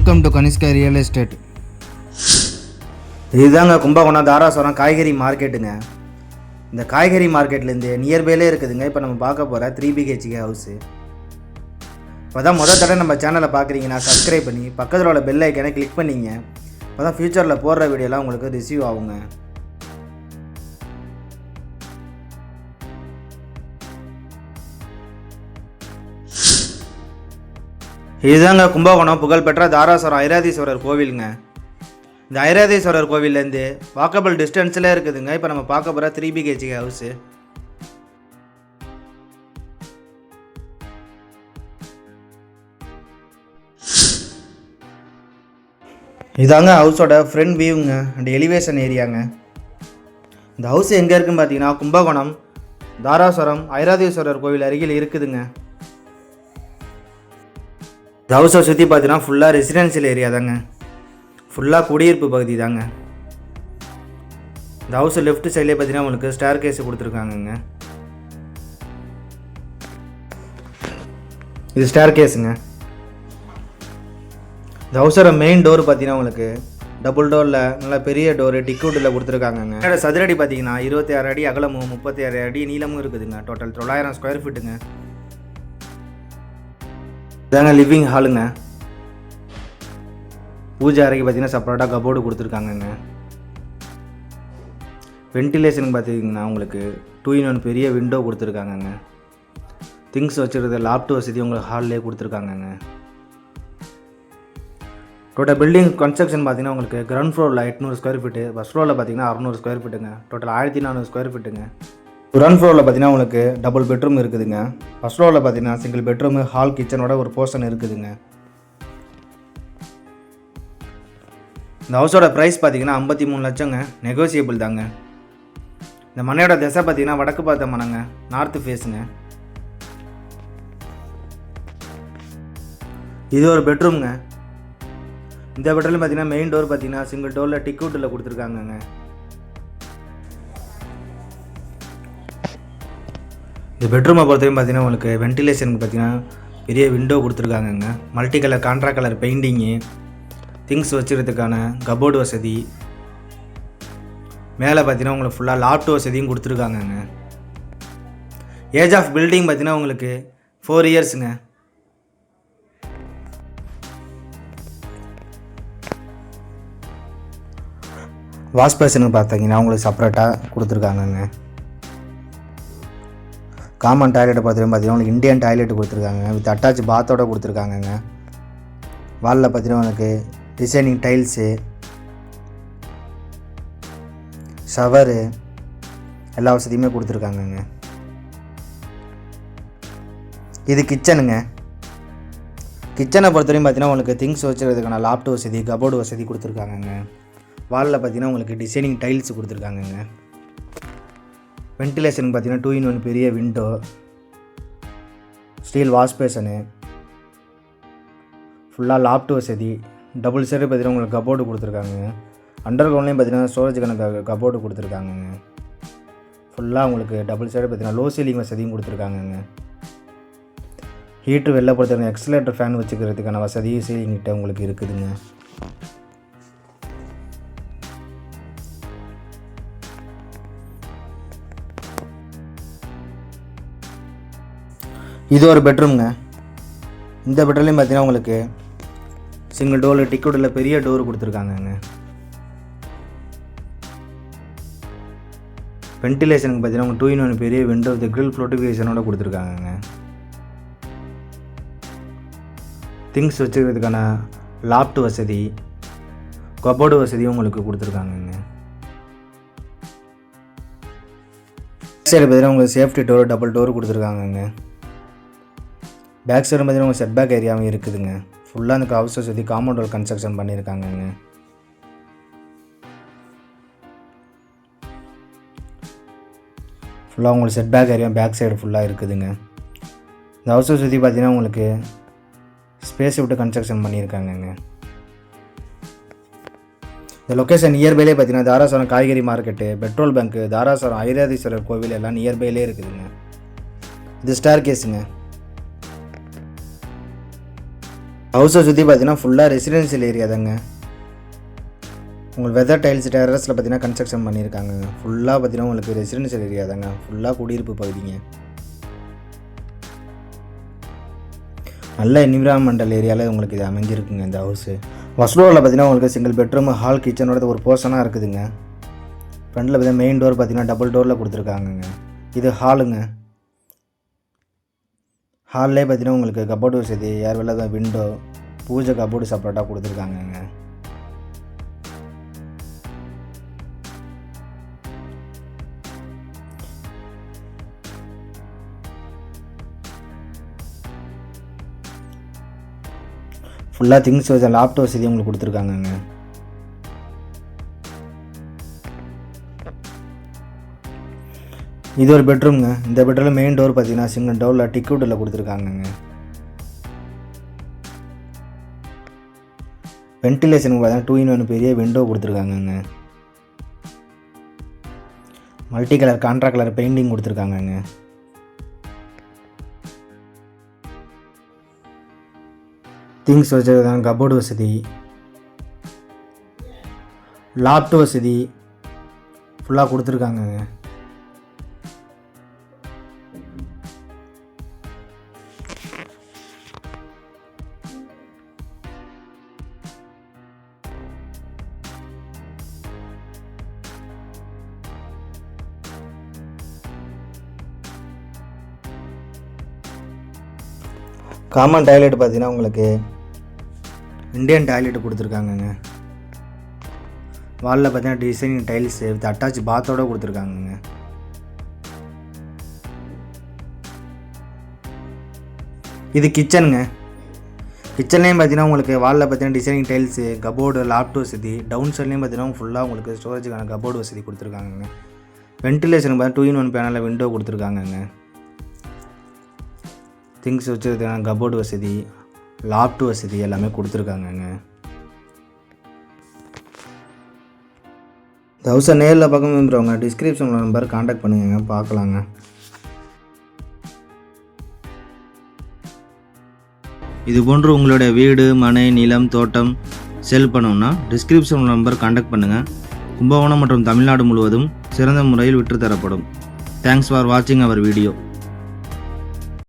Welcome to Kanishka real estate இதுதாங்க கும்பகோணம் தாராசுரம் காய்கறி மார்க்கெட்டுங்க இந்த காய்கறி மார்க்கெட்லேருந்து நியர்பைலே இருக்குதுங்க. இப்போ நம்ம பார்க்க போகிற த்ரீ பிஹெச்கே ஹவுஸு இப்போ தான் முதல் தடவை நம்ம சேனலை பார்க்குறீங்கன்னா சப்ஸ்கிரைப் பண்ணி பக்கத்தில் உள்ள பெல் ஐக்கனை கிளிக் பண்ணிங்க. இப்போ தான் ஃப்யூச்சரில் போடுற வீடியோலாம் உங்களுக்கு ரிசீவ் ஆகுங்க. இதுதாங்க கும்பகோணம் புகழ்பெற்ற தாராசுரம் ஐராதீஸ்வரர் கோவிலுங்க. இந்த ஐராதீஸ்வரர் கோவிலேருந்து வாக்கபிள் டிஸ்டன்ஸில் இருக்குதுங்க. இப்போ நம்ம பார்க்க போகிற த்ரீ பிஹெச்கே ஹவுஸு இதாங்க ஹவுஸோட ஃப்ரண்ட் வியூங்க அண்ட் எலிவேஷன் ஏரியாங்க இந்த ஹவுஸ் எங்கே இருக்குன்னு பார்த்தீங்கன்னா கும்பகோணம் தாராசுரம் ஐராதீஸ்வரர் கோவில் அருகில் இருக்குதுங்க. இந்த ஹவுஸை சுற்றி பார்த்தீங்கன்னா ஃபுல்லாக ரெசிடென்ஷியல் ஏரியா தாங்க. ஃபுல்லாக குடியிருப்பு பகுதி தாங்க. இந்த ஹவுஸ் லெஃப்ட் சைட்லேயே பார்த்தீங்கன்னா உங்களுக்கு ஸ்டேர் கேஸ் கொடுத்துருக்காங்கங்க. இது ஸ்டேர் கேஸுங்க இந்த ஹவுஸோட மெயின் டோர் பார்த்தீங்கன்னா உங்களுக்கு டபுள் டோரில் நல்ல பெரிய டோர் டிக்கூட்டில் கொடுத்துருக்காங்கங்க. சதுரடி பார்த்தீங்கன்னா இருபத்தி ஆறு அடி அகலமும் முப்பத்தி ஆறு அடி நீளமும் இருக்குதுங்க. டோட்டல் தொள்ளாயிரம் ஸ்கொயர் ஃபீட்டுங்க இதாங்க லிவிங் ஹாலுங்க பூஜை அறைக்கு பார்த்தீங்கன்னா செப்பரேட்டாக கபோர்டு கொடுத்துருக்காங்கங்க. வென்டிலேஷனுக்கு பார்த்தீங்கன்னா உங்களுக்கு. டூ இன் ஒன் பெரிய விண்டோ கொடுத்துருக்காங்கங்க. திங்ஸ் வச்சுருந்த லாப்ட் வசதி உங்களுக்கு ஹால்லே கொடுத்துருக்காங்கங்க. டோட்டல் பில்டிங் கன்ஸ்ட்ரக்ஷன் பார்த்தீங்கன்னா உங்களுக்கு கிரவுண்ட் ஃப்ளோரில் எட்நூறு ஸ்கொயர் ஃபீட்டு ஃபஸ்ட் ஃப்ளோரில் பார்த்தீங்கன்னா அறநூறு ஸ்கொயர் ஃபீட்டுங்க டோட்டல் ஆயிரத்தி நானூறு ஸ்கொயர் ஃபீட்டுங்க கிரவுண்ட் ஃப்ளோரில் பார்த்தீங்கன்னா உங்களுக்கு டபுள் பெட்ரூம் இருக்குதுங்க. ஃபஸ்ட் ஃப்ளோரில் பார்த்தீங்கன்னா சிங்கிள் பெட்ரூம் ஹால் கிச்சனோட ஒரு போர்ஷன் இருக்குதுங்க. இந்த ஹவுஸோட ப்ரைஸ் பார்த்தீங்கன்னா ஐம்பத்தி மூணு லட்சங்க. நெகோசியபிள் தாங்க. இந்த மனையோட திசை பார்த்தீங்கன்னா வடக்கு பார்த்த மனங்க. நார்த்து ஃபேஸுங்க இது ஒரு பெட்ரூம்ங்க இந்த பெட்ரூம் பார்த்தீங்கன்னா மெயின் டோர் பார்த்தீங்கன்னா சிங்கிள் டோரில் டிக்கூட்டில் கொடுத்துருக்காங்கங்க. இந்த பெட்ரூமை பொறுத்தவரைக்கும் பார்த்தீங்கன்னா உங்களுக்கு வென்டிலேஷனுக்கு பார்த்தீங்கன்னா பெரிய window கொடுத்துருக்காங்கங்க. Multi colour contra colour painting things வச்சுக்கிறதுக்கான cupboard வசதி. மேலே பார்த்தீங்கன்னா உங்களுக்கு ஃபுல்லாக லாப்ட் வசதியும் கொடுத்துருக்காங்கங்க. ஏஜ் ஆஃப் பில்டிங் பார்த்தீங்கன்னா உங்களுக்கு ஃபோர் இயர்ஸுங்க வாஷ் பேஷனுக்கு பார்த்தீங்கன்னா உங்களுக்கு செப்பரேட்டாக கொடுத்துருக்காங்கங்க. காமன் டாய்லெட்டை பார்த்தீங்கன்னா பார்த்தீங்கன்னா இந்தியன் டாய்லெட் கொடுத்துருக்காங்க. வித் அட்டாச் பாத்தோட கொடுத்துருக்காங்கங்க. வாலில் பார்த்தீங்கன்னா உனக்கு டிசைனிங் டைல்ஸு ஷவரு எல்லா வசதியுமே கொடுத்துருக்காங்கங்க. இது கிச்சனுங்க கிச்சனை பொறுத்தவரையும் பார்த்தீங்கன்னா உங்களுக்கு திங்ஸ் வச்சுக்கிறதுக்கான லாப்ட் வசதி கபோர்டு வசதி கொடுத்துருக்காங்கங்க. வாலில் பார்த்தீங்கன்னா உங்களுக்கு டிசைனிங் டைல்ஸ் கொடுத்துருக்காங்கங்க. வென்டிலேஷனுக்கு பார்த்தீங்கன்னா டூ இன் ஒன் பெரிய விண்டோ ஸ்டீல் வாஷ் பேஷனு ஃபுல்லாக லாப்ட் வசதி டபுள் சைடு பார்த்தீங்கன்னா உங்களுக்கு கபோர்டு கொடுத்துருக்காங்க. அண்டர் கிரவுண்ட்லேயும் பார்த்தீங்கன்னா ஸ்டோரேஜுக்கான கபோர்டு கொடுத்துருக்காங்கங்க ஃபுல்லாக உங்களுக்கு டபுள் சைடு பார்த்தீங்கன்னா லோ சீலிங் வசதியும் கொடுத்துருக்காங்கங்க. ஹீட்ரு வெளில பொறுத்தவரைக்கும் எக்ஸலேட்டர் ஃபேன் வச்சுக்கிறதுக்கான வசதியும் சீலிங் கிட்ட உங்களுக்கு இருக்குதுங்க. இது ஒரு பெட்ரூம்ங்க. இந்த பெட்ரூம்லேயும் பார்த்தீங்கன்னா உங்களுக்கு சிங்கிள் டோரில் டிக்கெட்டில் பெரிய டோர் கொடுத்துருக்காங்கங்க. வென்டிலேஷனுக்கு பார்த்தீங்கன்னா உங்கள் டூ இன் ஒன் பெரிய விண்டோ வித் கிரில் ஃப்ளோட்டிஃபிகேஷனோட கொடுத்துருக்காங்கங்க. திங்ஸ் வச்சுக்கிறதுக்கான லாப்ட் வசதி கபோர்டு வசதியும் உங்களுக்கு கொடுத்துருக்காங்கங்க. சரி பார்த்தீங்கன்னா உங்களுக்கு சேஃப்டி டோர் டபுள் டோர் கொடுத்துருக்காங்கங்க. பேக் சைடு பார்த்தீங்கன்னா உங்களுக்கு செட் பேக் ஏரியாவும் இருக்குதுங்க. ஃபுல்லாக அந்த ஹவுஸ் சுற்றி காம்பவுண்ட் வால் கன்ஸ்ட்ரக்ஷன் பண்ணியிருக்காங்கங்க. ஃபுல்லாக உங்களுக்கு set back area back side ஃபுல்லாக இருக்குதுங்க. இந்த ஹவுஸை சுற்றி பார்த்தீங்கன்னா உங்களுக்கு ஸ்பேஸ் விட்டு கன்ஸ்ட்ரக்ஷன் பண்ணியிருக்காங்கங்க. இந்த லொக்கேஷன் நியர்பைலே பார்த்தீங்கன்னா தாராசுரம் காய்கறி market petrol bunk Darasuram Airatheeswarar கோவில் எல்லாம் நியர்பைலே இருக்குதுங்க. இது ஸ்டார் கேஸுங்க ஹவுஸை சுற்றி பார்த்தீங்கன்னா ஃபுல்லாக ரெசிடென்சியல் ஏரியா தாங்க. உங்களுக்கு வெதர் டைல்ஸ் டெரஸில் பார்த்தீங்கன்னா கன்ஸ்ட்ரக்ஷன் பண்ணியிருக்காங்க. ஃபுல்லாக பார்த்தீங்கன்னா உங்களுக்கு ரெசிடென்ஷியல் ஏரியா தாங்க. ஃபுல்லாக குடியிருப்பு பகுதிங்க. நல்ல என்விரான்மெண்டல் ஏரியாவில் உங்களுக்கு இது அமைஞ்சிருக்குங்க இந்த ஹவுஸு ஃபஸ்ட் பார்த்தீங்கன்னா உங்களுக்கு சிங்கிள் பெட்ரூம் ஹால் கிச்சனோட ஒரு போர்ஷனாக இருக்குதுங்க. ஃப்ரண்டில் பார்த்தீங்கன்னா மெயின் டோர் பார்த்தீங்கன்னா டபுள் டோரில் கொடுத்துருக்காங்கங்க. இது ஹாலுங்க ஹாலிலே பார்த்தீங்கன்னா உங்களுக்கு கபோர்டு வசதி ஏர் வெளில விண்டோ பூஜை கபோர்டு செப்பரேட்டாக கொடுத்துருக்காங்கங்க ஃபுல்லாக திங்ஸ் வச்சு லேப்டாப் வசதி உங்களுக்கு கொடுத்துருக்காங்கங்க. இது ஒரு பெட்ரூம்ங்க இந்த பெட்ரூமில் மெயின் டோர் பார்த்தீங்கன்னா சிங்கிள் டோரில் டிக்கெட்டில் கொடுத்துருக்காங்கங்க. வென்டிலேஷனுக்கு பார்த்தீங்கன்னா டூ இன் ஒன் பெரிய window கொடுத்துருக்காங்கங்க. Multi colour contra colour painting கொடுத்துருக்காங்கங்க. Things வச்சுருக்காங்க கபோர்டு வசதி. லாப்ட் வசதி. ஃபுல்லாக கொடுத்துருக்காங்கங்க. காமன் டாய்லெட் பார்த்தீங்கன்னா உங்களுக்கு இந்தியன் டாய்லெட் கொடுத்துருக்காங்கங்க. வாலில் பார்த்தீங்கன்னா டிசைனிங் டைல்ஸு வித் அட்டாச் பாத்தோட கொடுத்துருக்காங்கங்க. இது கிச்சனுங்க கிச்சன்லேயும் பார்த்தீங்கன்னா உங்களுக்கு வாலில் பார்த்தீங்கன்னா டிசைனிங் டைல்ஸு கபோர்டு லாப்ட் வசதி டவுன் சைட்லேயும் பார்த்தீங்கன்னா ஃபுல்லாக உங்களுக்கு ஸ்டோரேஜுக்கான கபோர்டு வசதி கொடுத்துருக்காங்கங்க. வென்டிலேஷனுக்கு பார்த்தீங்கன்னா டூ இன் ஒன் பேனலில் விண்டோ கொடுத்துருக்காங்கங்க. திங்ஸ் வச்சுருக்காங்க கபோர்டு வசதி லாப்ட் வசதி எல்லாமே கொடுத்துருக்காங்கங்க. இந்த ஹவுஸை நேரில் பார்க்க விரும்புகிறவங்க டிஸ்கிரிப்ஷன் நம்பர் காண்டாக்ட் பண்ணுங்க பார்க்கலாங்க. இது போன்று உங்களுடைய வீடு மனை நிலம் தோட்டம் செல் பண்ணணும்னா டிஸ்கிரிப்ஷன் நம்பர் காண்டாக்ட் பண்ணுங்கள் கும்பகோணம் மற்றும் தமிழ்நாடு முழுவதும் சிறந்த முறையில் விற்றுத்தரப்படும். தேங்க்ஸ் ஃபார் வாட்சிங் அவர் வீடியோ